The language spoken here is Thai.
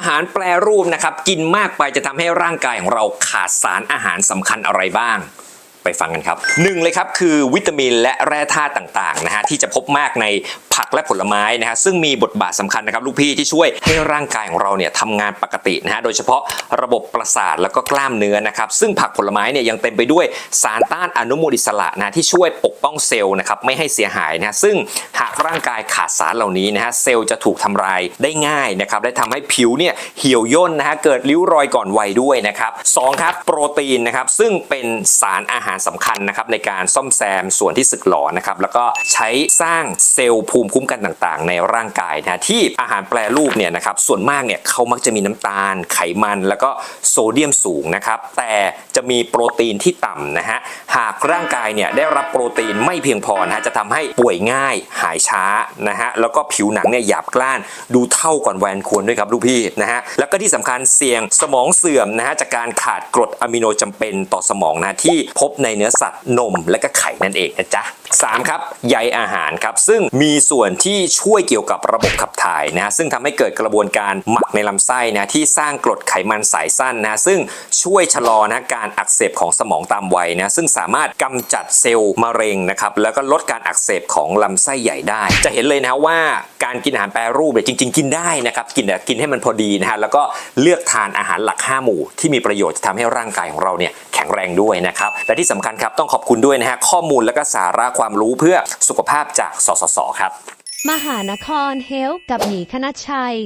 อาหารแปรรูปนะครับ กินมากไปจะทำให้ร่างกายของเราขาดสารอาหารสำคัญอะไรบ้างไปฟังกันครับหนึ่งเลยครับคือวิตามินและแร่ธาตุต่างๆนะฮะที่จะพบมากใน ผักและผลไม้นะฮะซึ่งมีบทบาทสำคัญนะครับลูกพี่ที่ช่วยให้ร่างกายของเราเนี่ยทำงานปกตินะฮะโดยเฉพาะระบบประสาทแล้วก็กล้ามเนื้อนะครับซึ่งผักผลไม้เนี่ยยังเต็มไปด้วยสารต้านอนุมูลอิสระนะที่ช่วยปกป้องเซลล์นะครับไม่ให้เสียหายนะซึ่งหากร่างกายขาดสารเหล่านี้นะฮะเซลล์จะถูกทำลายได้ง่ายนะครับและทำให้ผิวเนี่ยเหี่ยวย่นนะฮะเกิดริ้วรอยก่อนวัยด้วยนะครับสองครับโปรตีนนะครับซึ่งเป็นสารอาหารสำคัญนะครับในการซ่อมแซมส่วนที่สึกหรอนะครับแล้วก็ใช้สร้างเซลล์ภูมิคุ้มกันต่างๆ ในร่างกายนะที่อาหารแปรรูปเนี่ยนะครับส่วนมากเนี่ยเขามักจะมีน้ำตาล ไขมัน แล้วก็โซเดียมสูงนะครับแต่จะมีโปรตีนที่ต่ำนะฮะหากร่างกายเนี่ยได้รับโปรตีนไม่เพียงพอนะฮะจะทำให้ป่วยง่ายหายช้านะฮะแล้วก็ผิวหนังเนี่ยหยาบกร้านดูเท่าก่อนแวนควรด้วยครับลูกพี่นะฮะแล้วก็ที่สำคัญเสี่ยงสมองเสื่อมนะฮะจากการขาดกรดอะมิโนจำเป็นต่อสมองนะที่พบในเนื้อสัตว์นมและก็ไข่นั่นเองนะจ๊ะ สามครับใยอาหารครับซึ่งมีส่วนที่ช่วยเกี่ยวกับระบบขับถ่ายนะฮะซึ่งทำให้เกิดกระบวนการหมักในลำไส้นะที่สร้างกรดไขมันสายสั้นนะซึ่งช่วยชะลอนะการอักเสบของสมองตามวัยนะซึ่งสามารถกำจัดเซลล์มะเร็งนะครับแล้วก็ลดการอักเสบของลำไส้ใหญ่ได้ จะเห็นเลยนะว่าการกินอาหารแปรรูปเนี่ยจริง ๆ กินได้นะครับกินกินให้มันพอดีนะฮะแล้วก็เลือกทานอาหารหลัก 5 หมู่ ที่มีประโยชน์จะทำให้ร่างกายของเราเนี่ย ข็งแรงด้วยนะครับ และที่สำคัญครับต้องขอบคุณด้วยนะฮะข้อมูลและก็สาระความรู้เพื่อสุขภาพจากสสสครับ มหานครเฮลท์กับหมีคณชัย